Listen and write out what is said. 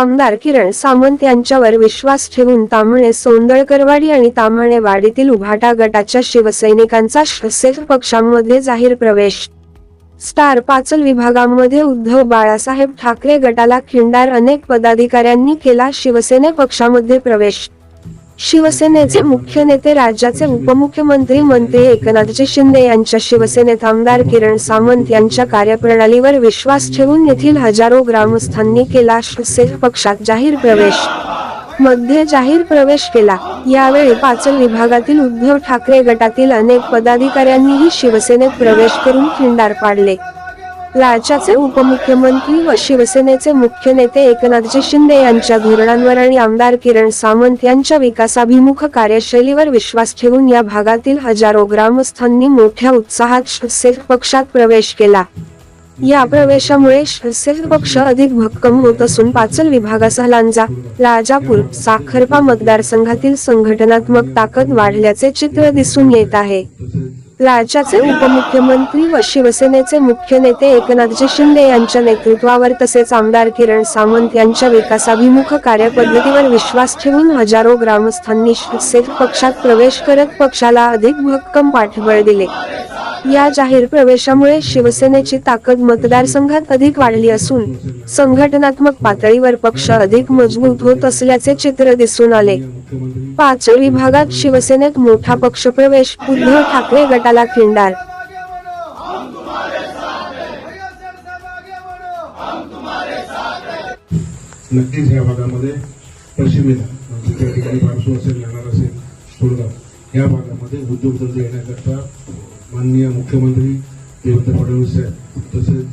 आमदार किरण सामंत यांच्यावर विश्वास ठेवून तामणे सोंदळकरवाडी आणि तामणेवाडीतील उभाटा गटाच्या शिवसैनिकांचा शिवसेना पक्षांमध्ये जाहीर प्रवेश. स्टार पाचल विभागामध्ये उद्धव बाळासाहेब ठाकरे गटाला खिंडार अनेक पदाधिकाऱ्यांनी केला शिवसेने पक्षामध्ये प्रवेश. शिवसेनेचे मुख्य नेते राज्याचे उपमुख्यमंत्री मंत्री एकनाथजी शिंदे यांच्या शिवसेनेत आमदार किरण सामंत यांच्या कार्यप्रणालीवर विश्वास ठेवून येथील हजारो ग्रामस्थांनी केला शिवसेना पक्षात जाहीर प्रवेश. मध्ये जाहीर प्रवेश केला. यावेळी पाचल विभागातील उद्धव ठाकरे गटातील अनेक पदाधिकाऱ्यांनीही शिवसेनेत प्रवेश करून खिंडार पाडले. राज्याचे उपमुख्यमंत्री व शिवसेनेचे मुख्य नेते एकनाथजी शिंदे यांच्या धोरणांवर आणि आमदार किरण सामंत यांच्या विकासाभिमुख कार्यशैलीवर विश्वास ठेवून या भागातील हजारो ग्रामस्थांनी मोठ्या उत्साहात शिवसेना पक्षात प्रवेश केला. या प्रवेशामुळे शिवसेना पक्ष अधिक भक्कम होत असून पाचल विभागासह लांजा राजापूर साखरपा मतदारसंघातील संघटनात्मक ताकद वाढल्याचे चित्र दिसून येत आहे. राज्याचे उपमुख्यमंत्री व शिवसेनेचे मुख्य नेते एकनाथजी शिंदे यांच्या नेतृत्वावर तसेच आमदार किरण सावंत यांच्या विकासाभिमुख कार्यपद्धतीवर विश्वास ठेवून हजारो ग्रामस्थांनी शिवसेना पक्षात प्रवेश करत पक्षाला अधिक भक्कम पाठबळ दिले. या जाहीर प्रवेशामुळे शिवसेनेची ताकद मतदारसंघात अधिक वाढली असून संघटनात्मक पातळीवर पक्ष अधिक मजबूत होत असल्याचे चित्र दिसून आले. पाच विभागात शिवसेनेत मोठा पक्षप्रवेश उद्धव ठाकरे गटाला खिंडार. नक्कीच या भागामध्ये पश्चिमेला त्या ठिकाणी बारसू असेल येणार असेल सोडगाव. या भागामध्ये उद्योगधंदे येण्याकरता माननीय मुख्यमंत्री देवेंद्र फडणवीस साहेब तसेच